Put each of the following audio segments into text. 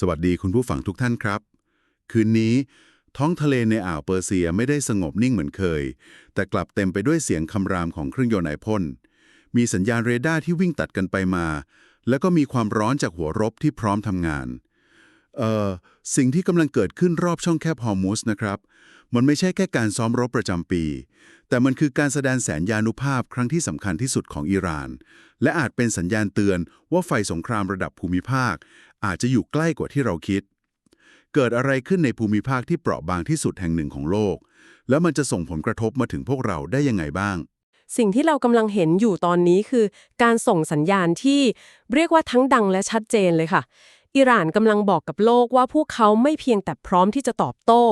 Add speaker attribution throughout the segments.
Speaker 1: สวัสดีคุณผู้ฟังทุกท่านครับ คืนนี้ ท้องทะเลในอ่าวเปอร์เซียไม่ได้สงบนิ่งเหมือนเคย แต่กลับเต็มไปด้วยเสียงคำรามของเครื่องยนต์ไอพ่นมีสัญญาณเรดาร์ที่วิ่งตัดกันไปมา แล้วก็มีความร้อนจากหัวรบที่พร้อมทำงาน เอ่อ สิ่งที่กำลังเกิดขึ้นรอบช่องแคบฮอร์มุสนะครับ มันไม่ใช่แค่การซ้อมรบประจำปี แต่มันคือการแสดงแสนยานุภาพครั้งที่สำคัญที่สุดของอิหร่าน และอาจเป็นสัญญาณเตือนว่าไฟสงครามระดับภูมิภาค อาจจะอยู่ใกล้กว่าที่เราคิด เกิดอะไรขึ้นในภูมิภาคที่เปราะบางที่สุดแห่งหนึ่งของโลก แล้วมันจะส่งผลกระทบมาถึงพวกเราได้ยังไงบ้าง
Speaker 2: สิ่งที่เรากำลังเห็นอยู่ตอนนี้คือ การส่งสัญญาณที่เรียกว่าทั้งดังและชัดเจนเลยค่ะอิหร่านกำลังบอกกับโลกว่าพวกเขาไม่เพียงแต่พร้อมที่จะตอบโต้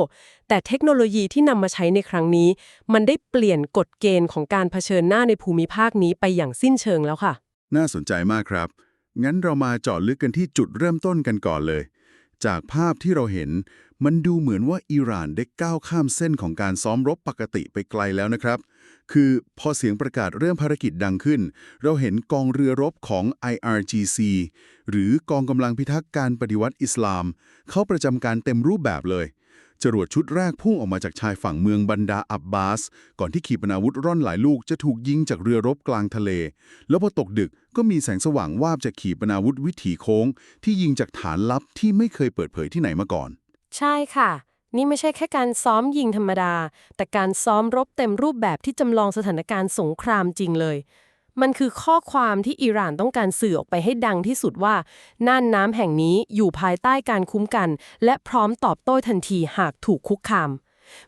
Speaker 2: แต่เทคโนโลยีที่นำมาใช้ในครั้งนี้ มันได้เปลี่ยนกฎเกณฑ์ของการเผชิญหน้าในภูมิภาคนี้ไปอย่างสิ้นเชิงแล้วค่ะ
Speaker 1: น่าสนใจมากครับ งั้นเรามาเจาะลึกกันที่จุดเริ่มต้นกันก่อนเลย จากภาพที่เราเห็น มันดูเหมือนว่าอิหร่านได้ก้าวข้ามเส้นของการซ้อมรบปกติไปไกลแล้วนะครับ คือพอเสียงประกาศเรื่องภารกิจดังขึ้น เราเห็นกองเรือรบของ IRGC หรือกองกำลังพิทักษ์การปฏิวัติอิสลาม เข้าประจำการเต็มรูปแบบเลย จรวดชุดแรกพุ่งออกมาจากชายฝั่งเมืองบันดาอับบาส ก่อนที่ขีปนาวุธร่อนหลายลูกจะถูกยิงจากเรือรบกลางทะเล แล้วพอตกดึกก็มีแสงสว่างวาบจากขีปนาวุธวิถีโค้ง ที่ยิงจากฐานลับที่ไม่เคยเปิดเผยที่ไหนมาก่อน
Speaker 2: ใช่ค่ะ นี่ไม่ใช่แค่การซ้อมยิงธรรมดา แต่การซ้อมรบเต็มรูปแบบที่จำลองสถานการณ์สงครามจริงเลย มันคือข้อความที่อิหร่านต้องการสื่อออกไปให้ดังที่สุดว่า น่านน้ำแห่งนี้อยู่ภายใต้การคุ้มกัน และพร้อมตอบโต้ทันทีหากถูกคุกคาม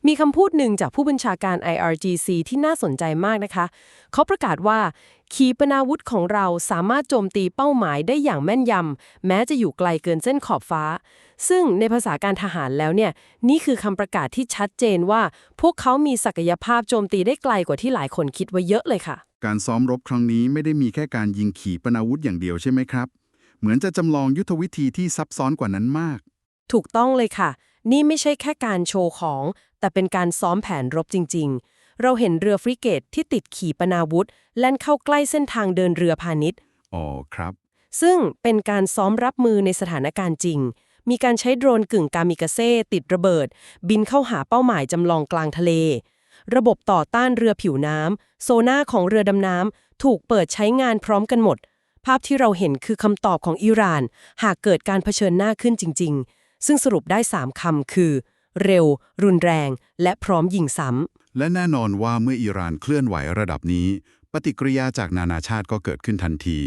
Speaker 2: มีคำพูดหนึ่งจากผู้บัญชาการ IRGC ที่น่าสนใจมากนะคะ เขาประกาศว่า ขีปนาวุธของเราสามารถโจมตีเป้าหมายได้อย่างแม่นยำแม้จะอยู่ไกลเกินเส้นขอบฟ้า ซึ่งในภาษาการทหารแล้วเนี่ยนี่คือคำประกาศที่ชัดเจนว่า พวกเขามีศักยภาพโจมตีได้ไกลกว่าที่หลายคนคิดไว้เยอะเลยค่ะ
Speaker 1: การซ้อมรบครั้งนี้ไม่ได้มีแค่การยิงขีปนาวุธอย่างเดียวใช่ไหมครับ เหมือนจะจำลองยุทธวิธีที่ซับซ้อนกว่านั้นมาก
Speaker 2: ถูกต้องเลยค่ะ นี่ไม่ใช่แค่การโชว์ของ แต่เป็นการซ้อมแผนรบจริง ๆ เราเห็นเรือฟริเกตที่ติดขีปนาวุธแล่นเข้าใกล้เส้นทางเดินเรือพาณิชย์
Speaker 1: อ๋อครับ
Speaker 2: ซึ่งเป็นการซ้อมรับมือในสถานการณ์จริง มีการใช้โดรนกึ่งกามิกาเซ่ติดระเบิด บินเข้าหาเป้าหมายจำลองกลางทะเล ระบบต่อต้านเรือผิวน้ำโซน่าของเรือดำน้ำถูกเปิดใช้งานพร้อมกันหมด ภาพที่เราเห็นคือคำตอบของอิหร่าน หากเกิดการเผชิญหน้าขึ้นจริง ๆ ซึ่งสรุปได้ 3คำคือ เร็ว รุนแรง และพร้อมยิงซ้ำ
Speaker 1: และแน่นอนว่าเมื่ออิหร่านเคลื่อนไหวระดับนี้ปฏิกิริยาจากนานาชาติก็เกิดขึ้นทันที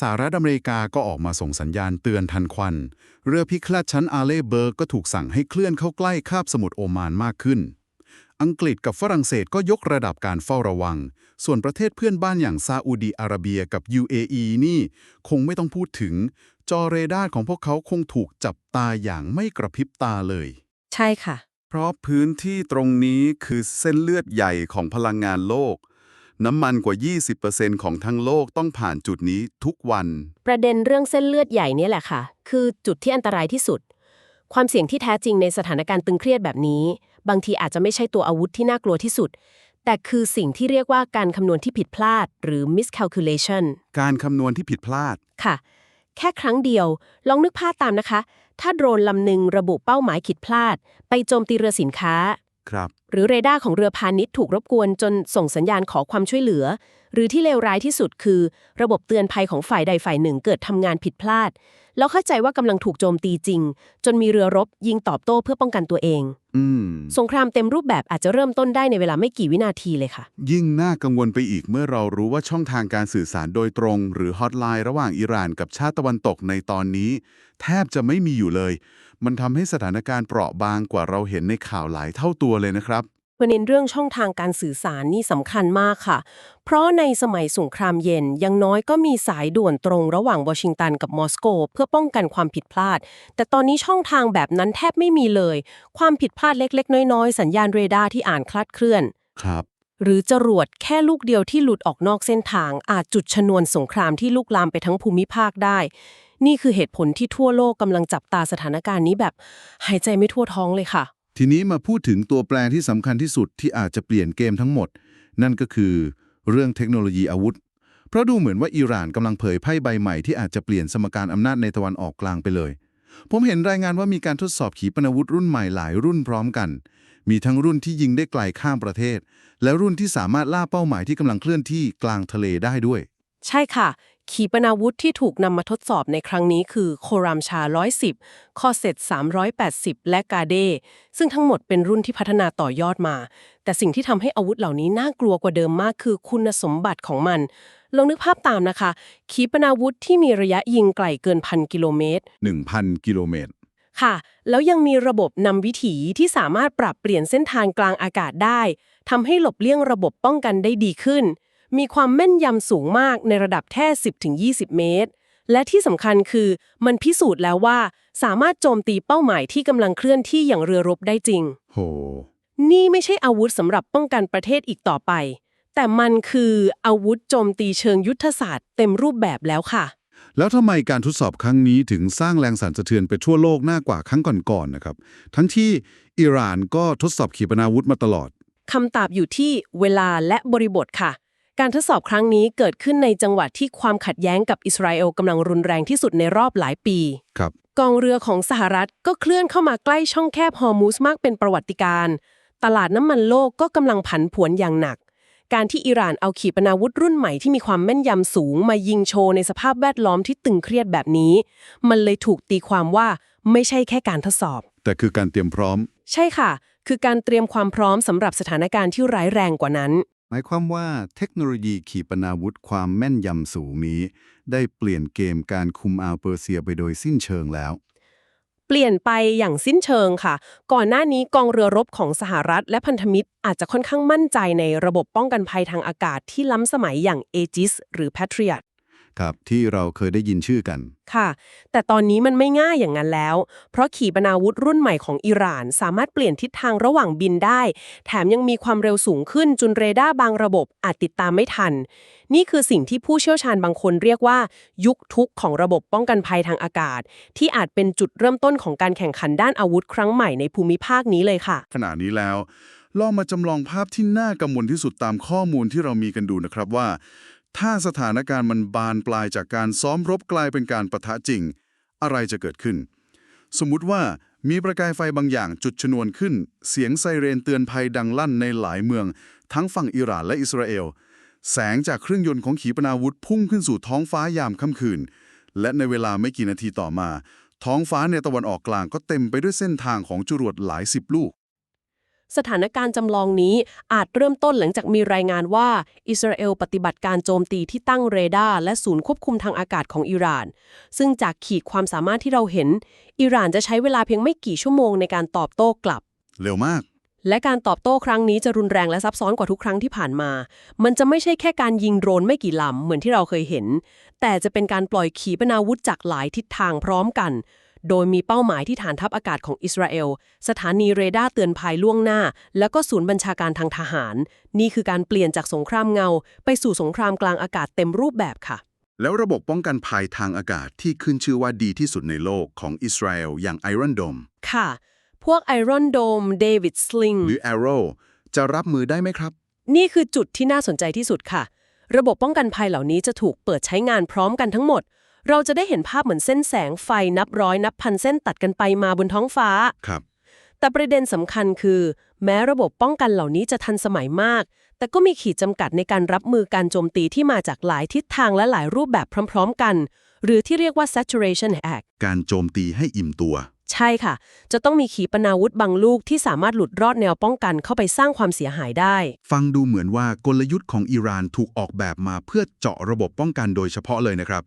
Speaker 1: สหรัฐอเมริกาก็ออกมาส่งสัญญาณเตือนทันควัน เรือพิฆาตชั้นอาเล่เบิร์กก็ถูกสั่งให้เคลื่อนเข้าใกล้คาบสมุทรโอมานมากขึ้น อังกฤษกับฝรั่งเศสก็ยกระดับการเฝ้าระวัง ส่วนประเทศเพื่อนบ้านอย่างซาอุดีอาระเบียกับ UAE นี่ คงไม่ต้องพูดถึง จอเรดาร์ของพวกเขาคงถูกจับตาอย่างไม่กระพริบตาเลย
Speaker 2: ใช่ค่ะ
Speaker 1: เพราะพื้นที่ตรงนี้คือเส้นเลือดใหญ่ของพลังงานโลก น้ำมันกว่า 20%ของทั้งโลกต้องผ่านจุดนี้ทุกวัน
Speaker 2: ประเด็นเรื่องเส้นเลือดใหญ่เนี่ยแหละค่ะ คือจุดที่อันตรายที่สุด ความเสี่ยงที่แท้จริงในสถานการณ์ตึงเครียดแบบนี้ บางทีอาจจะไม่ใช่ตัวอาวุธที่น่ากลัวที่สุด แต่คือสิ่งที่เรียกว่าการคำนวณที่ผิดพลาด หรือ miscalculation
Speaker 1: การคำนวณที่ผิดพลาด
Speaker 2: ค่ะ แค่ครั้งเดียว ลองนึกภาพตามนะคะ ถ้าโดรนลำหนึ่งระบุเป้าหมายผิดพลาด ไปโจมตีเรือสินค้า
Speaker 1: ครับ
Speaker 2: หรือเรดาร์ของเรือพาณิชย์ถูกรบกวนจนส่งสัญญาณขอความช่วยเหลือ หรือที่เลวร้ายที่สุดคือ ระบบเตือนภัยของฝ่ายใดฝ่ายหนึ่งเกิดทำงานผิดพลาด แล้วเข้าใจว่ากำลังถูกโจมตีจริง จนมีเรือรบยิงตอบโต้เพื่อป้องกันตัวเอง
Speaker 1: อืม
Speaker 2: สงครามเต็มรูปแบบอาจจะเริ่มต้นได้ในเวลาไม่กี่วินาทีเลยค่ะ
Speaker 1: ยิ่งน่ากังวลไปอีกเมื่อเรารู้ว่าช่องทางการสื่อสารโดยตรง หรือฮอตไลน์ระหว่างอิหร่านกับชาติตะวันตกในตอนนี้ แทบจะไม่มีอยู่เลย มันทำให้สถานการณ์เปราะบางกว่าเราเห็นในข่าวหลายเท่าตัวเลยนะครับ
Speaker 2: ประเด็นเรื่องช่องทางการสื่อสารนี่สำคัญมากค่ะ เพราะในสมัยสงครามเย็นอยังน้อยก็มีสายด่วนตรงระหว่างวอชิงตันกับมอสโก เพื่อป้องกันความผิดพลาด แต่ตอนนี้ช่องทางแบบนั้นแทบไม่มีเลย ความผิดพลาดเล็ก ๆ น้อย ๆ สัญญาณเรดาร์ที่อ่านคลาดเคลื่อน
Speaker 1: ครับ
Speaker 2: หรือจรวดแค่ลูกเดียวที่หลุดออกนอกเส้นทาง อาจจุดชนวนสงครามที่ลุกลามไปทั้งภูมิภาคได้ นี่คือเหตุผลที่ทั่วโลกกำลังจับตาสถานการณ์นี้แบบ หายใจไม่ทั่วท้องเลยค่ะ
Speaker 1: ทีนี้มาพูดถึงตัวแปรที่สำคัญที่สุดที่อาจจะเปลี่ยนเกมทั้งหมด นั่นก็คือเรื่องเทคโนโลยีอาวุธ เพราะดูเหมือนว่าอิหร่านกำลังเผยไพ่ใบใหม่ที่อาจจะเปลี่ยนสมการอำนาจในตะวันออกกลางไปเลย ผมเห็นรายงานว่ามีการทดสอบขีปนาวุธรุ่นใหม่หลายรุ่นพร้อมกัน มีทั้งรุ่นที่ยิงได้ไกลข้ามประเทศ และรุ่นที่สามารถล่าเป้าหมายที่กำลังเคลื่อนที่กลางทะเลได้ด้วย
Speaker 2: ใช่ค่ะ ขีปนาวุธที่ถูกนำมาทดสอบในครั้งนี้คือโครามชา 110 คอเซต380 และกาเด ซึ่งทั้งหมดเป็นรุ่นที่พัฒนาต่อยอดมา แต่สิ่งที่ทำให้อาวุธเหล่านี้น่ากลัวกว่าเดิมมากคือคุณสมบัติของมัน ลองนึกภาพตามนะคะ ขีปนาวุธที่มีระยะยิงไกลเกินพันกิโลเมตร
Speaker 1: 1,000 กิโลเมตร
Speaker 2: ค่ะ แล้วยังมีระบบนำวิถีที่สามารถปรับเปลี่ยนเส้นทางกลางอากาศได้ทำให้หลบเลี่ยงระบบป้องกันได้ดีขึ้น มีความแม่นยำสูงมากในระดับแค่ 10-20 เมตร และที่สำคัญคือมันพิสูจน์แล้วว่า สามารถโจมตีเป้าหมายที่กำลังเคลื่อนที่อย่างเรือรบได้จริง
Speaker 1: โห
Speaker 2: นี่ไม่ใช่อาวุธสำหรับป้องกันประเทศอีกต่อไป แต่มันคืออาวุธโจมตีเชิงยุทธศาสตร์เต็มรูปแบบแล้วค่ะ
Speaker 1: แล้วทำไมการทดสอบครั้งนี้ถึงสร้างแรงสั่นสะเทือนไปทั่วโลกมากกว่าครั้งก่อนๆนะครับ ทั้งที่อิหร่านก็ทดสอบขีปนาวุธมาตลอด
Speaker 2: คำตอบอยู่ที่เวลาและบริบทค่ะ การทดสอบครั้งนี้เกิดขึ้นในจังหวัดที่ความขัดแย้งกับอิสราเอลกำลังรุนแรงที่สุดในรอบหลายปี
Speaker 1: ครับ
Speaker 2: กองเรือของสหรัฐก็เคลื่อนเข้ามาใกล้ช่องแคบฮอร์มูสมากเป็นประวัติการณ์ตลาดน้ำมันโลกก็กำลังผันผวนอย่างหนัก การที่อิหร่านเอาขีปนาวุธรุ่นใหม่ที่มีความแม่นยำสูงมายิงโชว์ในสภาพแวดล้อมที่ตึงเครียดแบบนี้ มันเลยถูกตีความว่าไม่ใช่แค่การทดสอบ
Speaker 1: แต่คือการเตรียมพร้อม
Speaker 2: ใช่ค่ะ คือการเตรียมความพร้อมสำหรับสถานการณ์ที่ร้ายแรงกว่านั้น
Speaker 1: ห มายความว่าเทคโนโลยีขีปนาวุธความแม่นยำสูงนี้ ได้เปลี่ยนเกมการคุมอาเปอร์เซียไปโดยสิ้นเชิงแล้ว
Speaker 2: เปลี่ยนไปอย่างสิ้นเชิงค่ะ ก่อนหน้านี้กองเรือรบของสหรัฐและพันธมิตรอาจจะค่อนข้างมั่นใจในระบบป้องกันภัยทางอากาศที่ล้ำสมัยอย่างเอจิสหรือ Patriot
Speaker 1: ครับที่เราเคยได้ยินชื่อกัน
Speaker 2: ค่ะ แต่ตอนนี้มันไม่ง่ายอย่างนั้นแล้ว เพราะขีปนาวุธรุ่นใหม่ของอิหร่านสามารถเปลี่ยนทิศทางระหว่างบินได้ แถมยังมีความเร็วสูงขึ้นจนเรดาร์บางระบบอาจติดตามไม่ทัน นี่คือสิ่งที่ผู้เชี่ยวชาญบางคนเรียกว่า ยุคทุกข์ของระบบป้องกันภัยทางอากาศ ที่อาจเป็นจุดเริ่มต้นของการแข่งขันด้านอาวุธครั้งใหม่ในภูมิภาคนี้เลยค่ะ
Speaker 1: ขณะนี้แล้วลองมาจำลองภาพที่น่ากังวลที่สุดตามข้อมูลที่เรามีกันดูนะครับว่า ถ้าสถานการณ์มันบานปลายจากการซ้อมรบกลายเป็นการประทะจริง อะไรจะเกิดขึ้น สมมุติว่ามีประกายไฟบางอย่างจุดชนวนขึ้น เสียงไซเรนเตือนภัยดังลั่นในหลายเมือง ทั้งฝั่งอิหร่านและอิสราเอล แสงจากเครื่องยนต์ของขีปนาวุธพุ่งขึ้นสู่ท้องฟ้ายามค่ำคืน และในเวลาไม่กี่นาทีต่อมา ท้องฟ้าในตะวันออกกลางก็เต็มไปด้วยเส้นทางของจรวดหลายสิบลูก
Speaker 2: สถานการณ์จำลองนี้อาจเริ่มต้นหลังจากมีรายงานว่า อิสราเอลปฏิบัติการโจมตีที่ตั้งเรดาร์และศูนย์ควบคุมทางอากาศของอิหร่าน ซึ่งจากขีดความสามารถที่เราเห็น อิหร่านจะใช้เวลาเพียงไม่กี่ชั่วโมงในการตอบโต้กลับ
Speaker 1: เร็วมาก
Speaker 2: และการตอบโต้ครั้งนี้จะรุนแรงและซับซ้อนกว่าทุกครั้งที่ผ่านมา มันจะไม่ใช่แค่การยิงโดรนไม่กี่ลำเหมือนที่เราเคยเห็น แต่จะเป็นการปล่อยขีปนาวุธจากหลายทิศทางพร้อมกัน โดยมีเป้าหมายที่ฐานทัพอากาศของอิสราเอล สถานีเรดาร์เตือนภัยล่วงหน้า แล้วก็ศูนย์บัญชาการทางทหาร นี่คือการเปลี่ยนจากสงครามเงา ไปสู่สงครามกลางอากาศเต็มรูปแบบค่ะ
Speaker 1: แล้วระบบป้องกันภัยทางอากาศที่ขึ้นชื่อว่าดีที่สุดในโลกของอิสราเอลอย่าง Iron Dome
Speaker 2: ค่ะ พวก Iron Dome David Sling
Speaker 1: หรือ Arrow จะรับมือได้ไหมครับ
Speaker 2: นี่คือจุดที่น่าสนใจที่สุดค่ะ ระบบป้องกันภัยเหล่านี้จะถูกเปิดใช้งานพร้อมกันทั้งหมด เราจะได้เห็นภาพเหมือนเส้นแสงไฟนับร้อยนับพันเส้นตัดกันไปมาบนท้องฟ้า
Speaker 1: ครับ
Speaker 2: แต่ประเด็นสำคัญคือ แม้ระบบป้องกันเหล่านี้จะทันสมัยมาก แต่ก็มีขีดจำกัดในการรับมือการโจมตีที่มาจากหลายทิศทางและหลายรูปแบบพร้อม ๆ กัน หรือที่เรียกว่า saturation act
Speaker 1: การโจมตีให้อิ่มตัว
Speaker 2: ใช่ค่ะ จะต้องมีขีปนาวุธบางลูกที่สามารถหลุดรอดแนวป้องกันเข้าไปสร้างความเสียหายได้
Speaker 1: ฟังดูเหมือนว่ากลยุทธ์ของอิหร่านถูกออกแบบมาเพื่อเจาะระบบป้องกันโดยเฉพาะเลยนะครับ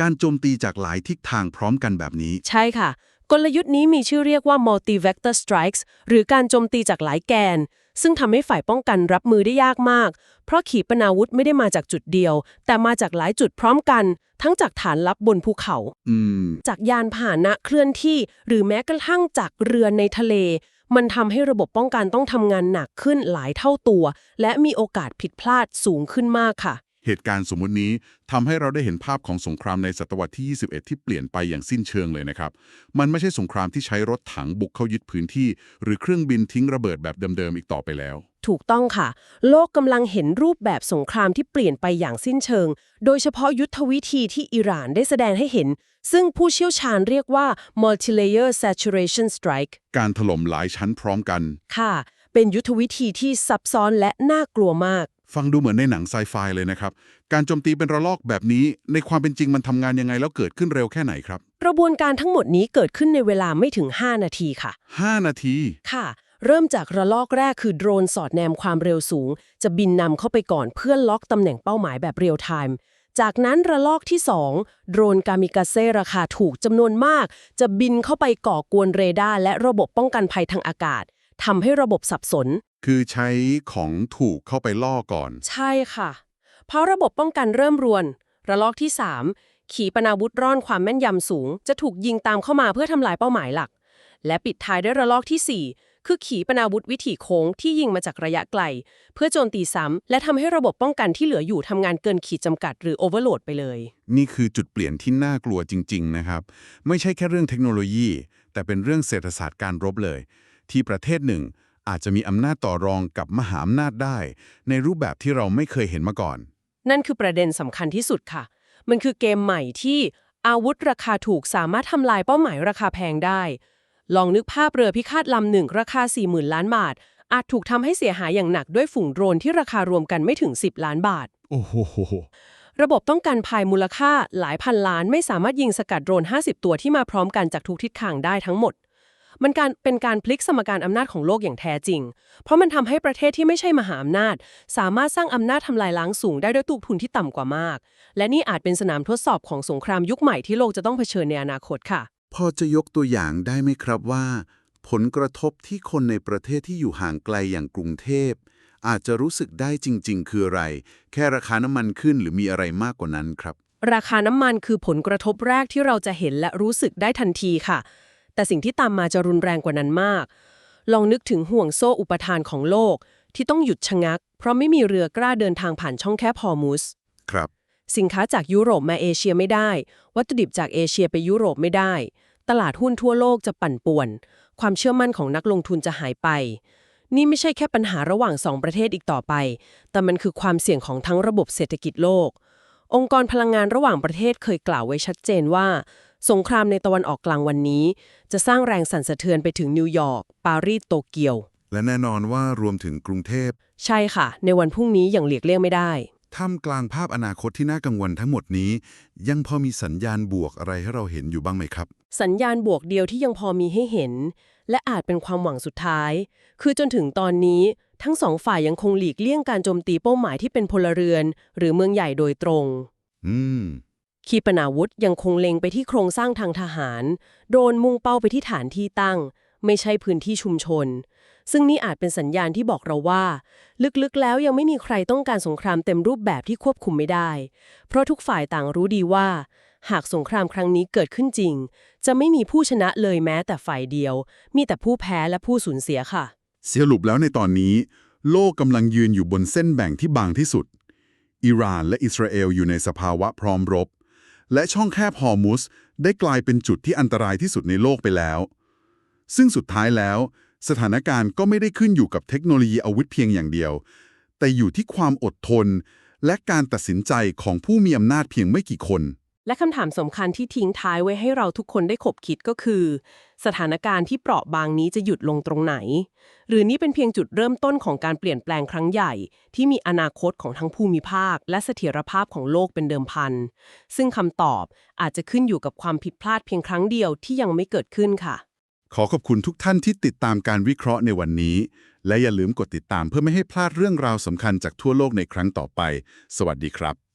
Speaker 1: การโจมตีจากหลายทิศทางพร้อมกันแบบนี้
Speaker 2: ใช่ค่ะ กลยุทธ์นี้มีชื่อเรียกว่า multi-vector strikes หรือการโจมตีจากหลายแกน ซึ่งทำให้ฝ่ายป้องกันรับมือได้ยากมาก เพราะขีปนาวุธไม่ได้มาจากจุดเดียว แต่มาจากหลายจุดพร้อมกัน ทั้งจากฐานลับบนภูเขา
Speaker 1: อืม
Speaker 2: จากยานพาหนะเคลื่อนที่ หรือแม้กระทั่งจากเรือในทะเล มันทำให้ระบบป้องกันต้องทำงานหนักขึ้นหลายเท่าตัว และมีโอกาสผิดพลาดสูงขึ้นมากค่ะ
Speaker 1: เหตุการณ์สมมุตินี้ทำให้เราได้เห็นภาพของสงครามในศตวรรษที่ 21 ที่เปลี่ยนไปอย่างสิ้นเชิงเลยนะครับ มันไม่ใช่สงครามที่ใช้รถถังบุกเข้ายึดพื้นที่ หรือเครื่องบินทิ้งระเบิดแบบเดิมๆอีกต่อไปแล้ว
Speaker 2: ถูกต้องค่ะ โลกกำลังเห็นรูปแบบสงครามที่เปลี่ยนไปอย่างสิ้นเชิง โดยเฉพาะยุทธวิธีที่อิหร่านได้แสดงให้เห็น ซึ่งผู้เชี่ยวชาญเรียกว่า multi-layer saturation strike
Speaker 1: การถล่มหลายชั้นพร้อมกัน
Speaker 2: ค่ะ เป็นยุทธวิธีที่ซับซ้อนและน่ากลัวมาก
Speaker 1: ฟังดูเหมือนในหนังไซไฟเลยนะครับ การโจมตีเป็นระลอกแบบนี้ ในความเป็นจริงมันทำงานยังไงแล้วเกิดขึ้นเร็วแค่ไหนครับ
Speaker 2: กระบวนการทั้งหมดนี้เกิดขึ้นในเวลาไม่ถึง 5 นาทีค่ะ
Speaker 1: 5 นาที
Speaker 2: ค่ะ เริ่มจากระลอกแรกคือโดรนสอดแนมความเร็วสูง จะบินนำเข้าไปก่อนเพื่อล็อกตำแหน่งเป้าหมายแบบเรียลไทม์จากนั้นระลอกที่ 2 โดรนกามิกาเซ่ราคาถูกจำนวนมาก จะบินเข้าไปก่อกวนเรดาร์และระบบป้องกันภัยทางอากาศทำให้ระบบสับสน
Speaker 1: คือใช้ของถูกเข้าไปล่อก่อน
Speaker 2: ใช่ค่ะ เพราะระบบป้องกันเริ่มรวน ระลอกที่ 3 ขีปนาวุธร่อนความแม่นยำสูง จะถูกยิงตามเข้ามาเพื่อทำลายเป้าหมายหลัก และปิดท้ายด้วยระลอกทีสี่4 คือขีปนาวุธวิถีโค้งที่ยิงมาจากระยะไกล เพื่อโจมตีซ้ำ และทำให้ระบบป้องกันที่เหลืออยู่ทำงานเกินขีดจำกัดหรือโอเวอร์โหลดไปเลย
Speaker 1: นี่คือจุดเปลี่ยนที่น่ากลัวจริง ๆ นะครับ ไม่ใช่แค่เรื่องเทคโนโลยี แต่เป็นเรื่องเศรษฐศาสตร์การรบเลย ที่ประเทศหนึ่งอาจจะมีอำนาจต่อรองกับมหาอำนาจได้ ในรูปแบบที่เราไม่เคยเห็นมาก่อน
Speaker 2: นั่นคือประเด็นสำคัญที่สุดค่ะ มันคือเกมใหม่ที่อาวุธราคาถูกสามารถทำลายเป้าหมายราคาแพงได้ ลองนึกภาพเรือพิฆาตลำหนึ่งราคา 40,000 ล้านบาท อาจถูกทำให้เสียหายอย่างหนักด้วยฝูงโดรนที่ราคารวมกันไม่ถึง 10 ล้านบาท
Speaker 1: โอ้โห
Speaker 2: ระบบต้องการภายมูลค่าหลายพันล้านไม่สามารถยิงสกัดโดรน 50 ตัวที่มาพร้อมกันจากทุกทิศทางได้ทั้งหมด มันการเป็นการพลิกสมการอำนาจของโลกอย่างแท้จริง เพราะมันทำให้ประเทศที่ไม่ใช่มหาอำนาจ สามารถสร้างอำนาจทำลายล้างสูงได้ด้วยตุกทุนที่ต่ำกว่ามาก และนี่อาจเป็นสนามทดสอบของสงครามยุคใหม่ที่โลกจะต้องเผชิญในอนาคตค่ะ
Speaker 1: พอจะยกตัวอย่างได้ไหมครับว่า ผลกระทบที่คนในประเทศที่อยู่ห่างไกลอย่างกรุงเทพ อาจจะรู้สึกได้จริง ๆ คืออะไร แค่ราคาน้ำมันขึ้นหรือมีอะไรมากกว่านั้นครับ
Speaker 2: ราคาน้ำมันคือผลกระทบแรกที่เราจะเห็นและรู้สึกได้ทันทีค่ะ แต่สิ่งที่ตามมาจะรุนแรงกว่านั้นมาก ลองนึกถึงห่วงโซ่อุปทานของโลก ที่ต้องหยุดชะงัก เพราะไม่มีเรือกล้าเดินทางผ่านช่องแคบฮอร์มุส
Speaker 1: ครับ
Speaker 2: สินค้าจากยุโรปมาเอเชียไม่ได้ วัตถุดิบจากเอเชียไปยุโรปไม่ได้ ตลาดหุ้นทั่วโลกจะปั่นป่วน ความเชื่อมั่นของนักลงทุนจะหายไป นี่ไม่ใช่แค่ปัญหาระหว่างสองประเทศอีกต่อไป แต่มันคือความเสี่ยงของทั้งระบบเศรษฐกิจโลก องค์กรพลังงานระหว่างประเทศเคยกล่าวไว้ชัดเจนว่า สงครามในตะวันออกกลางวันนี้ จะสร้างแรงสั่นสะเทือนไปถึงนิวยอร์ก ปารีส โตเกียว
Speaker 1: และแน่นอนว่ารวมถึงกรุงเทพ
Speaker 2: ใช่ค่ะ ในวันพรุ่งนี้อย่างหลีกเลี่ยงไม่ได้
Speaker 1: ท่ามกลางภาพอนาคตที่น่ากังวลทั้งหมดนี้ ยังพอมีสัญญาณบวกอะไรให้เราเห็นอยู่บ้างไหมครับ
Speaker 2: สัญญาณบวกเดียวที่ยังพอมีให้เห็น และอาจเป็นความหวังสุดท้าย คือจนถึงตอนนี้ทั้งสองฝ่ายยังคงหลีกเลี่ยงการโจมตีเป้าหมายที่เป็นพลเรือน หรือเมืองใหญ่โดยตรง
Speaker 1: อืม
Speaker 2: ขีปนาวุธยังคงเล็งไปที่โครงสร้างทางทหาร โดรนมุ่งเป้าไปที่ฐานที่ตั้ง ไม่ใช่พื้นที่ชุมชน ซึ่งนี่อาจเป็นสัญญาณที่บอกเราว่า ลึกๆแล้วยังไม่มีใครต้องการสงครามเต็มรูปแบบที่ควบคุมไม่ได้ เพราะทุกฝ่ายต่างรู้ดีว่า หากสงครามครั้งนี้เกิดขึ้นจริง จะไม่มีผู้ชนะเลยแม้แต่ฝ่ายเดียว มีแต่ผู้แพ้และผู้สูญเสียค่ะ
Speaker 1: สรุปแล้วในตอนนี้ โลกกำลังยืนอยู่บนเส้นแบ่งที่บางที่สุด อิหร่านและอิสราเอลอยู่ในสภาวะพร้อมรบ และช่องแคบฮอร์มุสได้กลายเป็นจุดที่อันตรายที่สุดในโลกไปแล้ว ซึ่งสุดท้ายแล้ว สถานการณ์ก็ไม่ได้ขึ้นอยู่กับเทคโนโลยีอาวุธเพียงอย่างเดียว แต่อยู่ที่ความอดทน และการตัดสินใจของผู้มีอำนาจเพียงไม่กี่คน
Speaker 2: และคำถามสำคัญที่ทิ้งท้ายไว้ให้เราทุกคนได้ขบคิดก็คือ สถานการณ์ที่เปราะบางนี้จะหยุดลงตรงไหน หรือนี่เป็นเพียงจุดเริ่มต้นของการเปลี่ยนแปลงครั้งใหญ่ ที่มีอนาคตของทั้งภูมิภาค และเสถียรภาพของโลกเป็นเดิมพันซึ่งคำตอบอาจจะขึ้นอยู่กับความผิดพลาดเพียงครั้งเดียวที่ยังไม่เกิดขึ้นค่ะ
Speaker 1: ขอขอบคุณทุกท่านที่ติดตามการวิเคราะห์ในวันนี้ และอย่าลืมกดติดตามเพื่อไม่ให้พลาดเรื่องราวสำคัญจากทั่วโลกในครั้งต่อไป สวัสดีครับ